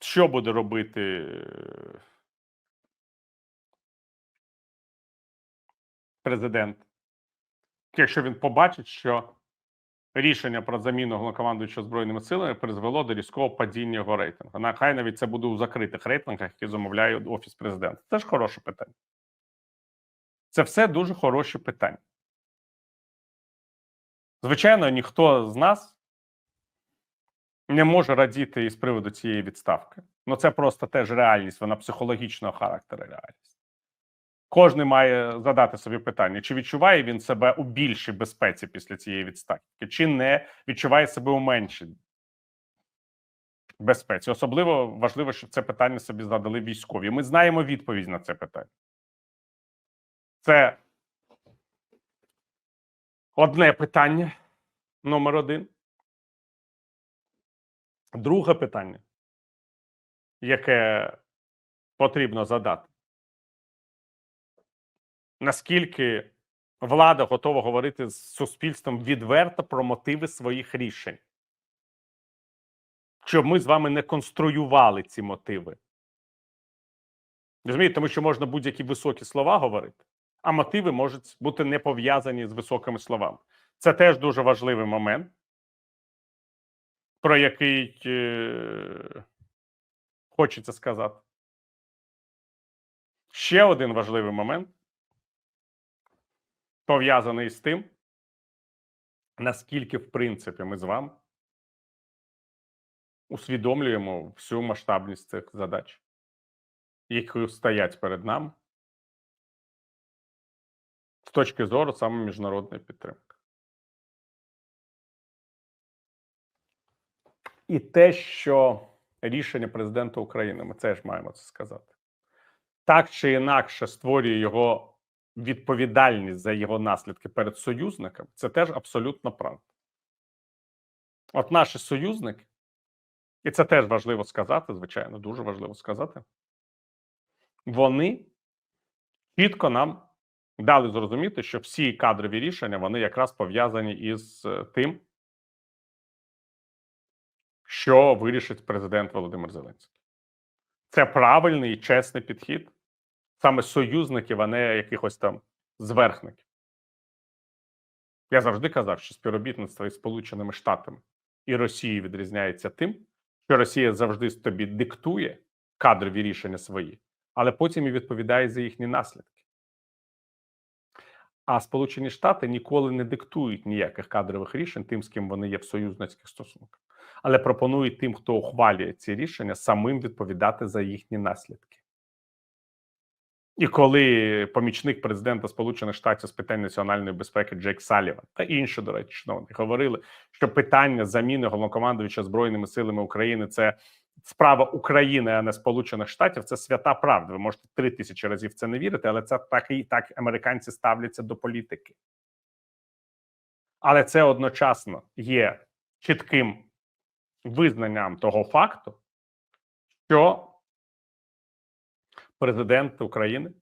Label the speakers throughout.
Speaker 1: Що буде робити е, президент, якщо він побачить, що рішення про заміну головнокомандуючого збройними силами призвело до різкого падіння його рейтингу. На- Хай навіть це буде у закритих рейтингах, які замовляє офіс президента. Це ж хороше питання. Це все дуже хороші питання. Звичайно, ніхто з нас не може радіти із приводу цієї відставки. Ну це просто теж реальність, вона психологічного характеру реальність. Кожен має задати собі питання, чи відчуває він себе у більшій безпеці після цієї відставки, чи не відчуває себе у меншій безпеці. Особливо важливо, щоб це питання собі задали військові. Ми знаємо відповідь на це питання. Це одне питання номер один. Друге питання, яке потрібно задати. Наскільки влада готова говорити з суспільством відверто про мотиви своїх рішень? Щоб ми з вами не конструювали ці мотиви. Розумієте, тому що можна будь-які високі слова говорити, а мотиви можуть бути не пов'язані з високими словами. Це теж дуже важливий момент, про який е, хочеться сказати. Ще один важливий момент пов'язаний з тим, наскільки, в принципі, ми з вами усвідомлюємо всю масштабність цих задач, які стоять перед нами з точки зору саме міжнародної підтримки. І те, що рішення президента України, ми теж маємо це сказати, так чи інакше створює його відповідальність за його наслідки перед союзниками, це теж абсолютно правда. От наші союзники, і це теж важливо сказати, звичайно, дуже важливо сказати, вони чітко нам дали зрозуміти, що всі кадрові рішення вони якраз пов'язані із е, тим, що вирішить президент Володимир Зеленський. Це правильний і чесний підхід. Саме союзників, а не якихось там зверхників. Я завжди казав, що співробітництво із Сполученими Штатами і Росією відрізняється тим, що Росія завжди тобі диктує кадрові рішення свої, але потім і відповідає за їхні наслідки. А Сполучені Штати ніколи не диктують ніяких кадрових рішень тим, з ким вони є в союзницьких стосунках, але пропонують тим, хто ухвалює ці рішення, самим відповідати за їхні наслідки. І коли помічник президента Сполучених Штатів з питань національної безпеки Джейк Саліван та інші, до речі, чиновники говорили, що питання заміни головнокомандуюча збройними силами України це справа України, а не Сполучених Штатів. Це свята правда. Ви можете три тисячі разів це не вірити, але це так і так американці ставляться до політики. Але це одночасно є чітким визнанням того факту, що президент України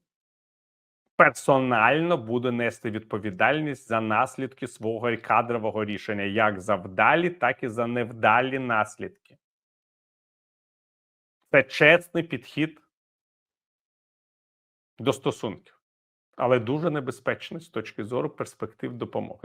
Speaker 1: персонально буде нести відповідальність за наслідки свого кадрового рішення, як за вдалі, так і за невдалі наслідки. Це чесний підхід до стосунків, але дуже небезпечний з точки зору перспектив допомоги.